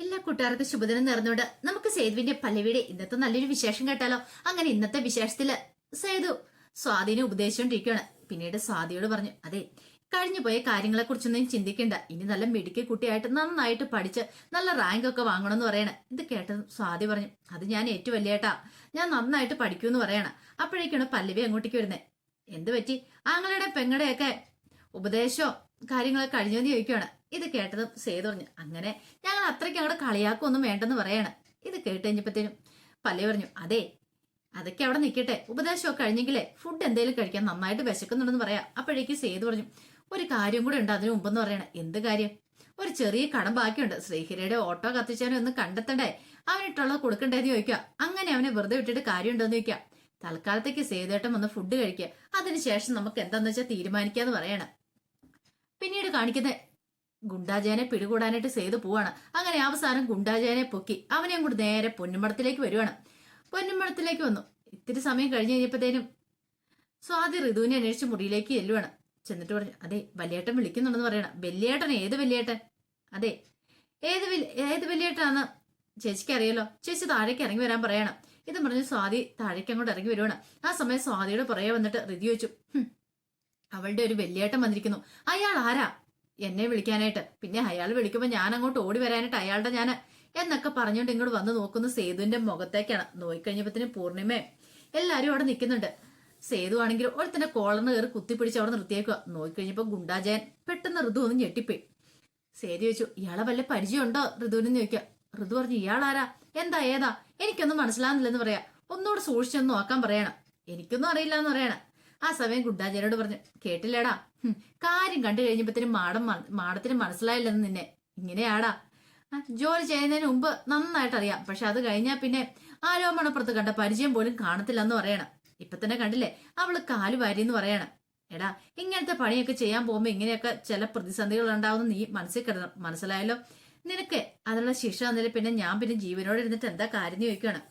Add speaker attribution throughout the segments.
Speaker 1: എല്ലാ കൂട്ടുകാർക്കും ശുഭദിനം നേർന്നുകൊണ്ട് നമുക്ക് സേതുവിന്റെ പല്ലവിയുടെ ഇന്നത്തെ നല്ലൊരു വിശേഷം കേട്ടാലോ? അങ്ങനെ ഇന്നത്തെ വിശേഷത്തിൽ സേതു സ്വാധീനം ഉപദേശിച്ചോണ്ടിരിക്കുകയാണ് പിന്നീട് സ്വാതിയോട് പറഞ്ഞു അതെ കഴിഞ്ഞു പോയ കാര്യങ്ങളെ കുറിച്ചൊന്നും ചിന്തിക്കണ്ട. ഇനി നല്ല മെഡിക്കൽ കുട്ടിയായിട്ട് നന്നായിട്ട് പഠിച്ച് നല്ല റാങ്ക് ഒക്കെ വാങ്ങണം എന്ന് പറയണേ. ഇത് കേട്ടതും സ്വാതി പറഞ്ഞു അത് ഞാൻ ഏറ്റവും വലിയേട്ടാ ഞാൻ നന്നായിട്ട് പഠിക്കൂന്ന് പറയണ. അപ്പോഴേക്കാണ് പല്ലവി അങ്ങോട്ടേക്ക് വരുന്നത് എന്ത് പറ്റി? ആങ്ങളുടെ പെങ്ങളുടെയൊക്കെ ഉപദേശോ കാര്യങ്ങളൊക്കെ കഴിഞ്ഞെന്ന് ചോദിക്കുകയാണ് ഇത് കേട്ടതും സേതു പറഞ്ഞു അങ്ങനെ ഞങ്ങൾ അത്രയ്ക്ക് അങ്ങോട്ട് കളിയാക്കൊന്നും വേണ്ടെന്ന് പറയാണ്. ഇത് കേട്ട് കഴിഞ്ഞപ്പോഴത്തേനും പല്ലി പറഞ്ഞു അതെ അതൊക്കെ അവിടെ നിൽക്കട്ടെ. ഉപദേശമൊക്കെ കഴിഞ്ഞെങ്കിലേ ഫുഡ് എന്തെങ്കിലും കഴിക്കാൻ നന്നായിട്ട് വിശക്കുന്നുണ്ടെന്ന് പറയാം. അപ്പോഴേക്ക് സേതു പറഞ്ഞു ഒരു കാര്യം കൂടെ ഉണ്ട് അതിനു മുമ്പെന്ന് പറയണ. എന്ത് കാര്യം? ഒരു ചെറിയ കടം ബാക്കിയുണ്ട്. ശ്രീഹിരയുടെ ഓട്ടോ കത്തിച്ചാനും ഒന്ന് കണ്ടെത്തണ്ടേ? അവനിട്ടുള്ളത് കൊടുക്കണ്ടേന്ന് ചോദിക്കുക. അങ്ങനെ അവനെ വെറുതെ വിട്ടിട്ട് കാര്യമുണ്ടോന്ന് ചോദിക്കുക. തൽക്കാലത്തേക്ക് സേതുട്ടം ഒന്ന് ഫുഡ് കഴിക്കുക അതിനുശേഷം നമുക്ക് എന്താന്ന് വെച്ചാൽ തീരുമാനിക്കാന്ന് പറയണം. പിന്നീട് കാണിക്കുന്നത് ഗുണ്ടാജേനെ പിടികൂടാനായിട്ട് സേതു പോവാണ്. അങ്ങനെ അവസാനം ഗുണ്ടാജാനെ പൊക്കി അവനെ അങ്ങോട്ട് നേരെ പൊന്നുമടത്തിലേക്ക് വരുവാണ്. പൊന്നുമടത്തിലേക്ക് വന്നു. ഇത്തിരി സമയം കഴിഞ്ഞ് കഴിഞ്ഞപ്പോഴത്തേനും സ്വാതി ഋതുവിനെ അന്വേഷിച്ച് മുറിയിലേക്ക് ചെല്ലുവാണ്. ചെന്നിട്ട് പറഞ്ഞു അതെ വലിയേട്ടൻ വിളിക്കുന്നുണ്ടെന്ന് പറയണം. വലിയേട്ടൻ ഏത് വലിയേട്ടൻ? അതെ ഏത് ഏത് വലിയേട്ടനാന്ന് ചേച്ചിക്ക് അറിയാലോ. ചേച്ചി താഴേക്ക് ഇറങ്ങി വരാൻ പറയണം. ഇത് പറഞ്ഞ് സ്വാതി താഴേക്ക് അങ്ങോട്ട് ഇറങ്ങി വരുവാണ്. ആ സമയം സ്വാതിയുടെ പുറകെ വന്നിട്ട് ഋതി ചോദിച്ചു അവളുടെ ഒരു വലിയേട്ടൻ വന്നിരിക്കുന്നു. അയാൾ ആരാ? എന്നെ വിളിക്കാനായിട്ട്. പിന്നെ അയാൾ വിളിക്കുമ്പോൾ ഞാൻ അങ്ങോട്ട് ഓടി വരാനായിട്ട് അയാളുടെ ഞാൻ എന്നൊക്കെ പറഞ്ഞുകൊണ്ട് ഇങ്ങോട്ട് വന്ന് നോക്കുന്ന സേതുവിന്റെ മുഖത്തേക്കാണ്. നോയിക്കഴിഞ്ഞപ്പത്തിന് പൂർണിമയും എല്ലാവരും അവിടെ നിൽക്കുന്നുണ്ട് സേതു ആണെങ്കിൽ തന്നെ കോളറിന് കയറി കുത്തിപ്പിടിച്ച് അവിടെ നിർത്തിയേക്കുക നോക്കിക്കഴിഞ്ഞപ്പോൾ ഗുണ്ടാജയൻ പെട്ടെന്ന് ഋതു ഒന്ന് ഞെട്ടിപ്പോയി. സേതു ചോദിച്ചു ഇയാളെ വല്ല പരിചയമുണ്ടോ? ഋതുവിനെന്ന് ചോദിക്കുക ഋതു പറഞ്ഞു ഇയാളാരാ? എന്താ ഏതാ? എനിക്കൊന്നും മനസ്സിലാകുന്നില്ലെന്ന് പറയാ. ഒന്നുകൂടെ സൂക്ഷിച്ചൊന്ന് നോക്കാൻ പറയണം. എനിക്കൊന്നും അറിയില്ല എന്ന് പറയണം. ആ സമയം ഗുണ്ടാജനോട് പറഞ്ഞു കേട്ടില്ലേടാ? കാര്യം കണ്ടു കഴിഞ്ഞപ്പോഴത്തേനും മാടം മാടത്തിന് മനസ്സിലായില്ലെന്ന് നിന്നെ. ഇങ്ങനെയാടാ. ജോലി ചെയ്യുന്നതിന് മുമ്പ് നന്നായിട്ട് അറിയാം പക്ഷെ അത് കഴിഞ്ഞാൽ പിന്നെ ആരോമണപ്പുറത്ത് കണ്ട പരിചയം പോലും കാണത്തില്ലെന്ന് പറയണം. ഇപ്പൊ തന്നെ കണ്ടില്ലേ? അവൾ കാൽ എന്ന് പറയണം. എടാ ഇങ്ങനത്തെ പണിയൊക്കെ ചെയ്യാൻ പോകുമ്പോ ഇങ്ങനെയൊക്കെ ചില പ്രതിസന്ധികൾ ഉണ്ടാവുന്ന നീ മനസ്സിൽ കിടന്നു മനസ്സിലായല്ലോ? നിനക്ക് അതിനുള്ള ശിക്ഷ തന്നില്ല പിന്നെ ഞാൻ പിന്നെ ജീവനോട് ഇരുന്നിട്ട് എന്താ കാര്യം ചോദിക്കണം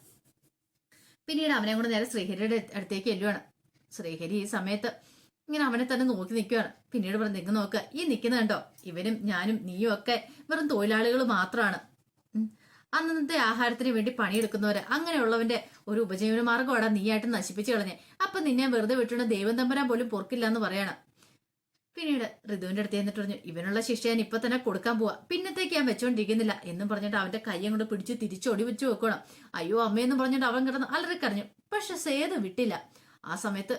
Speaker 1: പിന്നീട് അവനെ കൂടെ നേരെ ശ്രീഹരിയുടെ അടുത്തേക്ക് ചെല്ലുവാണ്. ശ്രീഹരി ഈ സമയത്ത് ഇങ്ങനെ അവനെ തന്നെ നോക്കി നിൽക്കുകയാണ് പിന്നീട് പറഞ്ഞു നിങ്ങൾ നോക്കുക ഈ നിൽക്കുന്ന കണ്ടോ? ഇവനും ഞാനും നീയും ഒക്കെ വെറും തൊഴിലാളികൾ മാത്രമാണ് അന്നത്തെ ആഹാരത്തിന് വേണ്ടി പണിയെടുക്കുന്നവര്. അങ്ങനെയുള്ളവന്റെ ഒരു ഉപജീവന മാർഗമാണ് നീയായിട്ട് നശിപ്പിച്ചു കളഞ്ഞേ. അപ്പൊ നിന്നെ വെറുതെ വിട്ടുകൊണ്ട് ദൈവം തമ്പരാൻ പോലും പൊറുക്കില്ല എന്ന് പറയണം. പിന്നീട് ഋതുവിന്റെ അടുത്ത് ചെന്നിട്ട് പറഞ്ഞു ഇവനുള്ള ശിക്ഷ ഞാൻ ഇപ്പൊ തന്നെ കൊടുക്കാൻ പോവാ. പിന്നത്തേക്ക് ഞാൻ വെച്ചോണ്ടിരിക്കുന്നില്ല. എന്നും പറഞ്ഞിട്ട് അവന്റെ കൈ അങ്ങോട്ട് പിടിച്ച് തിരിച്ചൊടി വെച്ച് വെക്കണം. അയ്യോ അമ്മയെന്നും പറഞ്ഞിട്ട് അവൻ കിടന്ന് അലറിക്കറിഞ്ഞു പക്ഷെ സേത് വിട്ടില്ല. ആ സമയത്ത്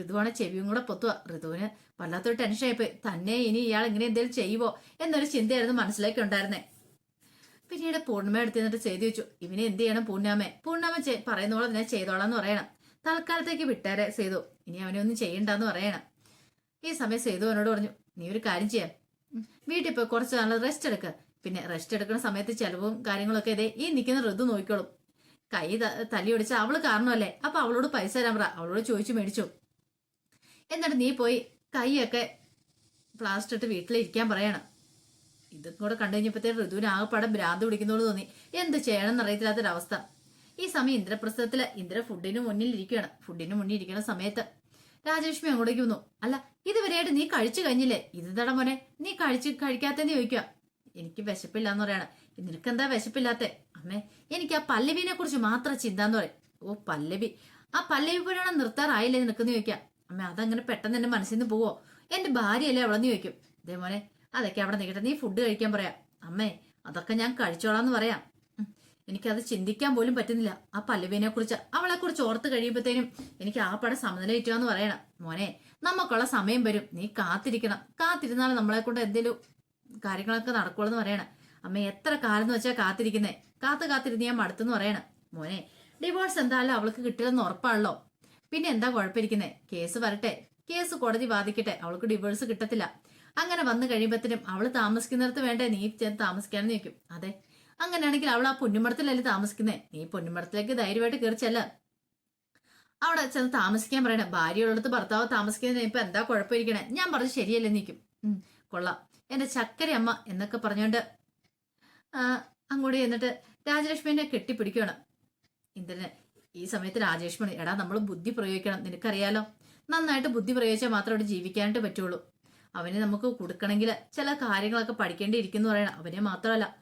Speaker 1: ഋതുവാണ് ചെവിയും കൂടെ പൊത്തുക. ഋതുവിന് വല്ലാത്തൊരു ടെൻഷനായിപ്പോയി. തന്നെ ഇനി ഇയാൾ ഇങ്ങനെ എന്തെങ്കിലും ചെയ്യുവോ? എന്നൊരു ചിന്തയായിരുന്നു മനസ്സിലേക്ക് ഉണ്ടായിരുന്നേ. പിന്നീട് പൂർണിമ എടുത്ത് എന്നിട്ട് ചെയ്തു വെച്ചു. ഇവനെ എന്ത് ചെയ്യണം പൂർണാമ പൂർണാമ പറയുന്ന പോലെ തന്നെ ചെയ്തോളാം എന്ന് പറയണം. തൽക്കാലത്തേക്ക് വിട്ടേരെ സേതു ഇനി അവനെ ഒന്നും ചെയ്യണ്ടെന്ന് പറയണം. ഈ സമയം സേതു അവനോട് പറഞ്ഞു നീ ഒരു കാര്യം ചെയ്യാം. വീട്ടിൽ പോയി കുറച്ച് നാൾ റെസ്റ്റ് എടുക്ക. പിന്നെ റെസ്റ്റ് എടുക്കുന്ന സമയത്ത് ചിലവും കാര്യങ്ങളൊക്കെ ഇതേ ഈ നിൽക്കുന്ന ഋതു നോക്കിക്കോളും. കൈ ത- തല്ലി ഒടിച്ച അവൾ കാരണമല്ലേ? അപ്പൊ അവളോട് പൈസ തരാൻ പറ. അവളോട് ചോദിച്ചു മേടിച്ചു. എന്നിട്ട് നീ പോയി കൈയൊക്കെ പ്ലാസ്റ്റർ ഇട്ട് വീട്ടിലിരിക്കാൻ പറയണം. ഇതും കൂടെ കണ്ടു ഋതുവിന് ആകെപ്പാടെ ഭ്രാന്ത് പിടിക്കുന്നോട് തോന്നി. എന്ത് ചെയ്യണമെന്ന് അറിയത്തില്ലാത്തൊരവസ്ഥ ഈ സമയം ഇന്ദ്രപ്രസ്ഥത്തിൽ ഇന്ദ്ര ഫുഡിന് മുന്നിൽ ഇരിക്കുകയാണ്. ഫുഡിന് മുന്നിൽ ഇരിക്കുന്ന സമയത്ത് രാജലക്ഷ്മി അങ്ങോട്ടേക്ക് വന്നു. അല്ല ഇതുവരെയായിട്ട് നീ കഴിച്ചു കഴിഞ്ഞില്ലേ? ഇത് തട മോനെ? നീ കഴിച്ച് കഴിക്കാത്തെന്ന് ചോദിക്കുക എനിക്ക് വിശപ്പില്ല എന്ന് പറയാണ്. നിനക്കെന്താ വിശപ്പില്ലാത്തെ? അമ്മേ എനിക്ക് ആ പല്ലവിനെ കുറിച്ച് മാത്രം ചിന്ത എന്ന് പറയും. ഓ പല്ലവി. ആ പല്ലവി പോലെയാണ് നിർത്താറായില്ലേ നിനക്കെന്ന് ചോദിക്കാം. അമ്മ അതങ്ങനെ പെട്ടെന്ന് എന്റെ മനസ്സിൽ നിന്ന് പോവോ? എന്റെ ഭാര്യയല്ലേ അവളെന്ന് ചോദിക്കും. മോനെ അതൊക്കെ അവിടെ നിൽക്കട്ടെ നീ ഫുഡ് കഴിക്കാൻ പറയാം. അമ്മേ അതൊക്കെ ഞാൻ കഴിച്ചോളാന്ന് പറയാം. ഉം. എനിക്കത് ചിന്തിക്കാൻ പോലും പറ്റുന്നില്ല. ആ പല്ലവിനെ കുറിച്ച് അവളെ കുറിച്ച് ഓർത്ത് കഴിയുമ്പോഴത്തേനും എനിക്ക് ആ പടം സമനില കിട്ടുകയെന്ന് പറയണം. മോനെ നമുക്കുള്ള സമയം വരും. നീ കാത്തിരിക്കണം. കാത്തിരുന്നാൽ നമ്മളെ കൊണ്ട് എന്തെങ്കിലും കാര്യങ്ങളൊക്കെ നടക്കുള്ളൂ എന്ന് പറയണം. അമ്മ എത്ര കാലം എന്ന് വെച്ചാൽ കാത്തിരിക്കുന്നേ? കാത്തു കാത്തിരുന്ന് ഞാൻ മടുത്തെന്ന് പറയണം. മോനെ ഡിവോഴ്സ് എന്തായാലും അവൾക്ക് കിട്ടില്ലെന്ന് ഉറപ്പാണല്ലോ. പിന്നെ എന്താ കുഴപ്പമിരിക്കുന്നേ? കേസ് വരട്ടെ. കേസ് കോടതി ബാധിക്കട്ടെ അവൾക്ക് ഡിവോഴ്സ് കിട്ടത്തില്ല. അങ്ങനെ വന്നു കഴിയുമ്പത്തിനും അവൾ താമസിക്കുന്നിടത്ത് വേണ്ടേ? നീ ചെന്ന് താമസിക്കാന്ന് ചോദിക്കും. അതെ. അങ്ങനെയാണെങ്കിൽ അവൾ ആ പൊന്നുമടത്തിലല്ലേ താമസിക്കുന്നേ? നീ പൊന്നുമടത്തിലേക്ക് ധൈര്യമായിട്ട് കയറിച്ചല്ല അവിടെ ചെന്ന് താമസിക്കാൻ പറയണേ. ഭാര്യയുള്ളടത്ത് ഭർത്താവ് താമസിക്കുന്നതിന് ഇപ്പൊ എന്താ കുഴപ്പമിരിക്കണേ? ഞാൻ പറഞ്ഞു ശരിയല്ലേ നിൽക്കും കൊള്ളാം. എന്റെ ചക്കര അമ്മ എന്നൊക്കെ പറഞ്ഞോണ്ട് അങ്ങോട്ട് ചെന്നിട്ട് രാജലക്ഷ്മിനെ കെട്ടിപ്പിടിക്കുകയാണ് ഇന്ദ്രന് ഈ സമയത്ത് രാജലക്ഷ്മി എടാ നമ്മൾ ബുദ്ധി പ്രയോഗിക്കണം. നിനക്കറിയാലോ? നന്നായിട്ട് ബുദ്ധി പ്രയോഗിച്ചാൽ മാത്രം അവിടെ ജീവിക്കാനായിട്ട് പറ്റുള്ളൂ. അവനെ നമുക്ക് കൊടുക്കണമെങ്കിൽ ചില കാര്യങ്ങളൊക്കെ പഠിക്കേണ്ടിയിരിക്കുന്നു പറയണം. അവനെ മാത്രമല്ല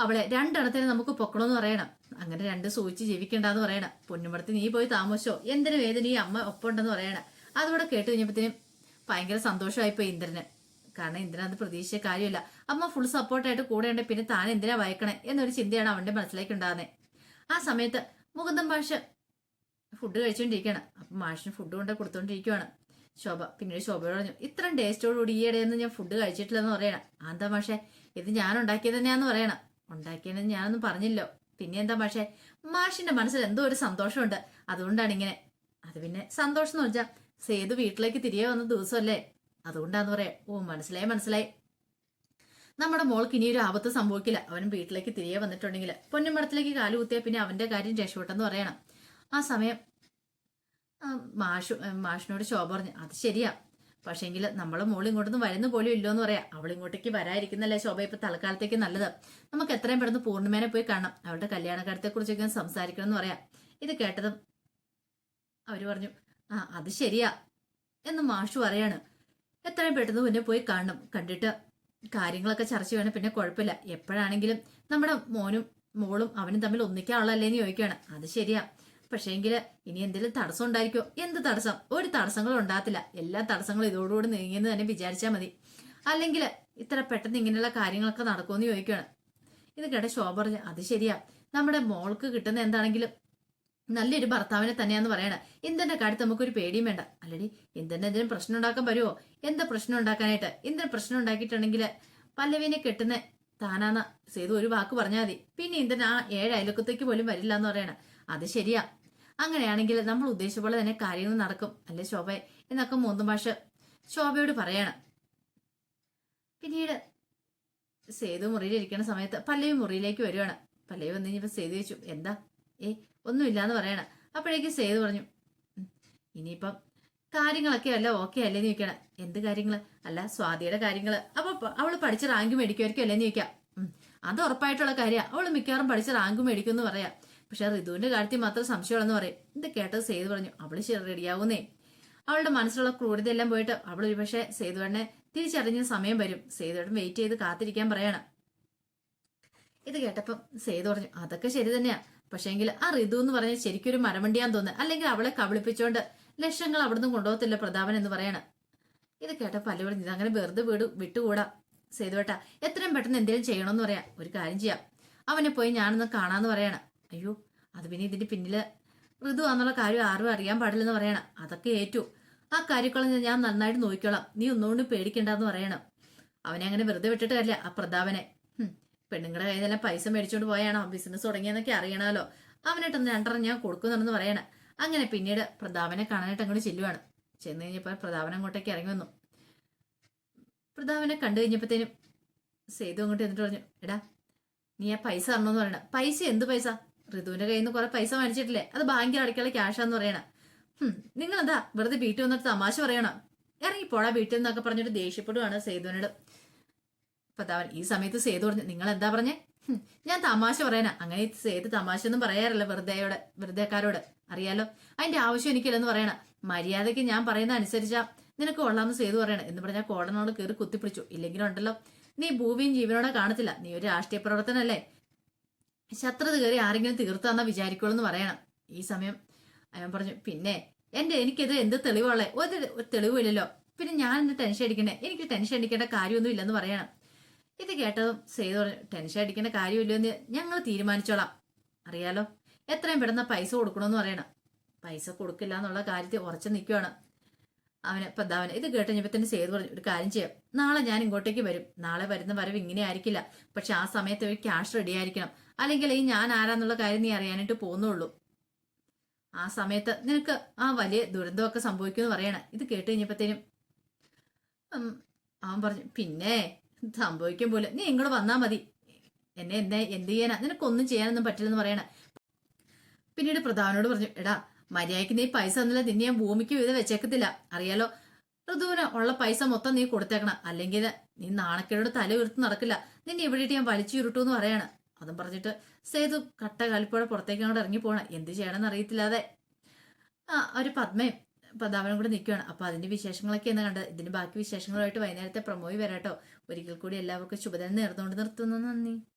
Speaker 1: അവളെ രണ്ടെണ്ണത്തിന് നമുക്ക് പൊക്കണമെന്ന് പറയണം. അങ്ങനെ രണ്ട് സൂചിച്ച് ജീവിക്കണ്ടെന്ന് പറയണം. പൊന്നുമടത്ത് നീ പോയി താമസിച്ചോ? എന്തിനു വേദന ഈ അമ്മ ഒപ്പമുണ്ടെന്ന് പറയണം. അതുകൂടെ കേട്ട് കഴിഞ്ഞപ്പോഴത്തേനും ഭയങ്കര സന്തോഷമായിപ്പോയി ഇന്ദ്രന്. കാരണം എന്തിനാ അത് പ്രതീക്ഷിച്ച കാര്യമില്ല. അമ്മ ഫുൾ സപ്പോർട്ടായിട്ട് കൂടെ ഉണ്ട് പിന്നെ താൻ എന്തിനാ വായിക്കണേ? എന്നൊരു ചിന്തയാണ് അവന്റെ മനസ്സിലേക്ക് ഉണ്ടാകുന്നത് ആ സമയത്ത് മുകുന്ദൻ മാഷ് ഫുഡ് കഴിച്ചുകൊണ്ടിരിക്കുകയാണ് അപ്പൊ മാഷിന് ഫുഡ് കൊണ്ട് കൊടുത്തോണ്ടിരിക്കുവാണ്. ശോഭ പിന്നീട് ശോഭയോട് പറഞ്ഞു ഇത്രയും ടേസ്റ്റോടുകൂടി ഈയിടെയൊന്നും ഞാൻ ഫുഡ് കഴിച്ചിട്ടില്ലെന്ന് പറയണം. ആന്താ മാഷേ? ഇത് ഞാൻ ഉണ്ടാക്കിയത് തന്നെയാന്ന് പറയണം. ഉണ്ടാക്കിയതെന്ന് ഞാനൊന്നും പറഞ്ഞില്ലോ. പിന്നെ എന്താ മാഷേ? മാഷിന്റെ മനസ്സിൽ എന്തോ ഒരു സന്തോഷമുണ്ട്. അതുകൊണ്ടാണ് ഇങ്ങനെ. അത് പിന്നെ സന്തോഷം എന്ന് വെച്ചാൽ സേതു വീട്ടിലേക്ക് തിരികെ വന്ന ദിവസമല്ലേ? അതുകൊണ്ടാന്ന് പറയാം ഓ മനസ്സിലായി മനസ്സിലായി. നമ്മുടെ മോൾക്ക് ഇനി ഒരു ആപത്ത് സംഭവിക്കില്ല. അവൻ വീട്ടിലേക്ക് തിരികെ വന്നിട്ടുണ്ടെങ്കിൽ പൊന്നുമടത്തിലേക്ക് കാലുകുത്തിയാൽ പിന്നെ അവന്റെ കാര്യം രക്ഷപ്പെട്ടെന്ന് പറയണം. ആ സമയം മാഷു മാഷിനോട് ശോഭ പറഞ്ഞു അത് ശരിയാ. പക്ഷേങ്കിൽ നമ്മളെ മോൾ ഇങ്ങോട്ടൊന്നും വരുന്ന പോലും ഇല്ലോ എന്ന് പറയാം. അവൾ ഇങ്ങോട്ടേക്ക് വരാതിരിക്കുന്നല്ലേ ശോഭ ഇപ്പൊ തൽക്കാലത്തേക്ക് നല്ലത്. നമുക്ക് എത്രയും പെട്ടെന്ന് പൂർണിമേനെ പോയി കാണണം. അവളുടെ കല്യാണക്കാര്യത്തെ കുറിച്ചൊക്കെ സംസാരിക്കണം എന്ന് പറയാം. ഇത് കേട്ടതും അവർ പറഞ്ഞു ആ അത് ശരിയാ. എന്ന് മാഷു പറയാണ്. എത്രയും പെട്ടെന്ന് പിന്നെ പോയി കാണണം. കണ്ടിട്ട് കാര്യങ്ങളൊക്കെ ചർച്ച ചെയ്യണം. പിന്നെ കുഴപ്പമില്ല. എപ്പോഴാണെങ്കിലും നമ്മുടെ മോനും മോളും അവനും തമ്മിൽ ഒന്നിക്കാനുള്ളതല്ലേ എന്ന് ചോദിക്കുകയാണ്. അത് ശരിയാ. പക്ഷേങ്കിൽ ഇനി എന്തെങ്കിലും തടസ്സം ഉണ്ടായിരിക്കോ? എന്ത് തടസ്സം? ഒരു തടസ്സങ്ങളും ഉണ്ടാകത്തില്ല. എല്ലാ തടസ്സങ്ങളും ഇതോടുകൂടി നീങ്ങിയെന്ന് തന്നെ വിചാരിച്ചാൽ മതി. അല്ലെങ്കിൽ ഇത്ര പെട്ടെന്ന് ഇങ്ങനെയുള്ള കാര്യങ്ങളൊക്കെ നടക്കുമെന്ന് ചോദിക്കുകയാണ്. ഇത് കേട്ട ശോഭ പറഞ്ഞു അത് ശരിയാ. നമ്മുടെ മോൾക്ക് കിട്ടുന്ന എന്താണെങ്കിലും നല്ലൊരു ഭർത്താവിനെ തന്നെയാന്ന് പറയണ. ഇന്ദന്റെ കാര്യത്ത് നമുക്കൊരു പേടിയും വേണ്ട. അല്ലടി ഇന്ദന്റെ എന്തെങ്കിലും പ്രശ്നം ഉണ്ടാക്കാൻ വരുമോ എന്താ പ്രശ്നം ഉണ്ടാക്കാനായിട്ട്? ഇന്ദൻ പ്രശ്നം ഉണ്ടാക്കിയിട്ടുണ്ടെങ്കിൽ പല്ലവിനെ കെട്ടുന്ന താനാന്ന സേതു ഒരു വാക്ക് പറഞ്ഞാൽ മതി. പിന്നെ ഇന്ദൻ ആ ഏഴ് അയലക്കത്തേക്ക് പോലും വരില്ല എന്ന് പറയണ. അത് ശരിയാ. അങ്ങനെയാണെങ്കിൽ നമ്മൾ ഉദ്ദേശിച്ച പോലെ തന്നെ കാര്യങ്ങൾ നടക്കും. അല്ലേ ശോഭ? എന്നൊക്കെ ഭാഷ ശോഭയോട് പറയണം. പിന്നീട് സേതു മുറിയിലിരിക്കുന്ന സമയത്ത് പല്ലവി മുറിയിലേക്ക് വരുവാണ്. പല്ലവി വന്നു കഴിഞ്ഞപ്പോൾ സേതു ചോദിച്ചു എന്താ? ഏ ഒന്നുമില്ലാന്ന് പറയണ. അപ്പോഴേക്കും സേതു പറഞ്ഞു "ഉം, ഇനിയിപ്പം കാര്യങ്ങളൊക്കെ അല്ല ഓക്കെ അല്ലേന്ന് ചോദിക്കണം. എന്ത് കാര്യങ്ങൾ അല്ല സ്വാതിയുടെ കാര്യങ്ങൾ അപ്പൊ അവൾ പഠിച്ച റാങ്ക് മേടിക്കുമായിരിക്കും അല്ലേന്ന് ചോദിക്കാം. ഉം, അത് ഉറപ്പായിട്ടുള്ള കാര്യമാണ് അവൾ മിക്കവാറും പഠിച്ച റാങ്ക് മേടിക്കും എന്ന് പറയാം. പക്ഷെ ഋതുവിന്റെ കാര്യത്തിൽ മാത്രം സംശയമുള്ളെന്ന് പറയും. ഇത് കേട്ടത് സേതു പറഞ്ഞു അവൾ റെഡിയാവുന്നേ അവളുടെ മനസ്സിലുള്ള ക്രൂരതയെല്ലാം പോയിട്ട് അവൾ ഒരുപക്ഷെ സേതുവേടനെ തിരിച്ചറിഞ്ഞ സമയം വരും. സേതുവേടൻ വെയിറ്റ് ചെയ്ത് കാത്തിരിക്കാൻ പറയണം. ഇത് കേട്ടപ്പം സേതു പറഞ്ഞു അതൊക്കെ ശരി തന്നെയാ. പക്ഷേങ്കിൽ ആ ഋതു എന്ന് പറഞ്ഞ ശരിക്കൊരു മരമണ്ടിയാന്ന് തോന്നുന്നു. അല്ലെങ്കിൽ അവളെ കബളിപ്പിച്ചോണ്ട് ലക്ഷങ്ങൾ അവിടുന്ന് കൊണ്ടുപോകത്തില്ല പ്രതാപൻ എന്ന് പറയണം. ഇത് കേട്ട പല പറഞ്ഞു അങ്ങനെ വെറുതെ വീട് വിട്ടുകൂടാ? സേതുവേട്ട എത്രയും പെട്ടെന്ന് എന്തെങ്കിലും ചെയ്യണമെന്ന് പറയാം. ഒരു കാര്യം ചെയ്യാം. അവനെ പോയി ഞാനൊന്ന് കാണാന്ന് പറയണം. അയ്യോ അത് പിന്നെ ഇതിന്റെ പിന്നിൽ ഋതു എന്നുള്ള കാര്യം ആരും അറിയാൻ പാടില്ലെന്ന് പറയണം. അതൊക്കെ ഏറ്റു. ആ കാര്യക്കുള്ള ഞാൻ നന്നായിട്ട് നോക്കിക്കോളാം. നീ ഒന്നുകൊണ്ട് പേടിക്കണ്ടെന്ന് പറയണം. അവനെ അങ്ങനെ വെറുതെ വിട്ടിട്ടല്ല ആ പ്രതാപനെ പെണ്ണുങ്ങളുടെ കയ്യിൽ നിന്നെല്ലാം പൈസ മേടിച്ചോണ്ട് പോയാണോ? ബിസിനസ് തുടങ്ങിയെന്നൊക്കെ അറിയണമല്ലോ. അവനായിട്ടൊന്ന് രണ്ടെണ്ണം ഞാൻ കൊടുക്കുന്നുണ്ടെന്ന് പറയണേ. അങ്ങനെ പിന്നീട് പ്രതാപനെ കാണാനായിട്ട് അങ്ങോട്ട് ചെല്ലുവാണ്. ചെന്ന് കഴിഞ്ഞപ്പോൾ പ്രതാപൻ അങ്ങോട്ടേക്ക് ഇറങ്ങി വന്നു. പ്രതാപനെ കണ്ടു കഴിഞ്ഞപ്പോഴത്തേനും സേതു അങ്ങോട്ട് എന്നിട്ട് പറഞ്ഞു എടാ നീ ആ പൈസ തരണമെന്ന് പറയണ. പൈസ? എന്ത് പൈസ? ഋതുവിന്റെ കയ്യിൽ നിന്ന് കുറെ പൈസ മേടിച്ചിട്ടില്ലേ. അത് ബാങ്കിൽ അടയ്ക്കാനുള്ള ക്യാഷാന്ന് പറയണ. നിങ്ങൾ എന്താ വെറുതെ വീട്ടിൽ വന്നിട്ട് തമാശ പറയണോ? ഇറങ്ങി പോടാ വീട്ടിൽ നിന്നൊക്കെ പറഞ്ഞിട്ട് ദേഷ്യപ്പെടുവാണ് സേതുവിനോട്. പ്രതാപൻ ഈ സമയത്ത് സേതു പറഞ്ഞു നിങ്ങൾ എന്താ പറഞ്ഞേ ഞാൻ തമാശ പറയാനാ. അങ്ങനെ സേത് തമാശ ഒന്നും പറയാറില്ല വെറുതെയോട് വെറുതെക്കാരോട്. അറിയാലോ? അതിന്റെ ആവശ്യം എനിക്കില്ലെന്ന് പറയണ. മര്യാദയ്ക്ക് ഞാൻ പറയുന്ന അനുസരിച്ചാ നിനക്ക് കൊള്ളാമെന്ന് സേതു പറയണം. എന്ന് പറഞ്ഞാൽ കോടനോട് കയറി കുത്തിപ്പിടിച്ചു. ഇല്ലെങ്കിലുണ്ടല്ലോ നീ ഭൂമിയും ജീവനോടെ കാണത്തില്ല. നീ ഒരു രാഷ്ട്രീയ പ്രവർത്തനല്ലേ. ശത്രുത കയറി ആരെങ്കിലും തീർത്താന്നാ വിചാരിക്കുള്ളൂ എന്ന് പറയണം. ഈ സമയം അയാൻ പറഞ്ഞു പിന്നെ എന്റെ എനിക്കിത് എന്ത് തെളിവുള്ളേ ഒരു ഒരു തെളിവില്ലല്ലോ പിന്നെ ഞാൻ എന്ത് ടെൻഷൻ അടിക്കണേ എനിക്ക് ടെൻഷൻ അടിക്കേണ്ട കാര്യമൊന്നും ഇല്ലെന്ന് പറയണം. ഇത് കേട്ടതും സെയ്ത് ടെൻഷൻ അടിക്കേണ്ട കാര്യമില്ലോ എന്ന് ഞങ്ങൾ തീരുമാനിച്ചോളാം. അറിയാലോ എത്രയും പെട്ടെന്ന് പൈസ കൊടുക്കണമെന്ന് പറയണം. പൈസ കൊടുക്കില്ല എന്നുള്ള കാര്യത്തിൽ ഉറച്ചു നിൽക്കുകയാണ് അവന് പ്രധാവൻ ഇത് കേട്ട് കഴിഞ്ഞപ്പോൾ തന്നെ സേതു പറഞ്ഞു ഒരു കാര്യം ചെയ്യാം. നാളെ ഞാൻ ഇങ്ങോട്ടേക്ക് വരും. നാളെ വരുന്ന വരവ് ഇങ്ങനെ ആയിരിക്കില്ല. പക്ഷെ ആ സമയത്ത് ഒരു ക്യാഷ് റെഡി ആയിരിക്കണം. അല്ലെങ്കിൽ ഈ ഞാൻ ആരാന്നുള്ള കാര്യം നീ അറിയാനായിട്ട് പോകുന്നുള്ളൂ. ആ സമയത്ത് നിനക്ക് ആ വലിയ ദുരന്തമൊക്കെ സംഭവിക്കുമെന്ന് പറയണേ. ഇത് കേട്ട് കഴിഞ്ഞപ്പോഴത്തേനും അവൻ പറഞ്ഞു പിന്നെ സംഭവിക്കും പോലെ. നീ ഇങ്ങോട്ട് വന്നാ മതി. എന്നെ എന്താ എന്ത് ചെയ്യാനാ? നിനക്കൊന്നും ചെയ്യാനൊന്നും പറ്റില്ലെന്ന് പറയണ. പിന്നീട് പ്രധാനോട് പറഞ്ഞു എടാ മര്യാദയ്ക്ക് നീ പൈസ തന്നില്ല. നിന്നെ ഞാൻ ഭൂമിക്ക് വിധ വെച്ചേക്കത്തില്ല. അറിയാലോ? ഋതുവിന് ഉള്ള പൈസ മൊത്തം നീ കൊടുത്തേക്കണം. അല്ലെങ്കിൽ നീ നാണക്കേടോട് തല ഉയർത്തി നടക്കില്ല. നിന്നെ ഇവിടെ ഇട്ട് ഞാൻ വലിച്ചു ചുരുട്ടു എന്ന് പറയാണ്. അതും പറഞ്ഞിട്ട് സേതു കട്ട കാലിപ്പോടെ പുറത്തേക്ക് അങ്ങോട്ട് ഇറങ്ങി പോകണം എന്ത് ചെയ്യണമെന്ന് അറിയത്തില്ലാതെ. ആ ഒരു പത്മയും പ്രതാപനും കൂടെ നിൽക്കുകയാണ് അപ്പൊ അതിന്റെ വിശേഷങ്ങളൊക്കെയാണ് കണ്ടത്? ഇതിന്റെ ബാക്കി വിശേഷങ്ങളുമായിട്ട് വൈകുന്നേരത്തെ പ്രമോയി വരാട്ടോ. ഒരിക്കൽ കൂടി എല്ലാവർക്കും ശുഭദിനം നേർന്നുകൊണ്ട് നിർത്തുന്നു. നന്ദി.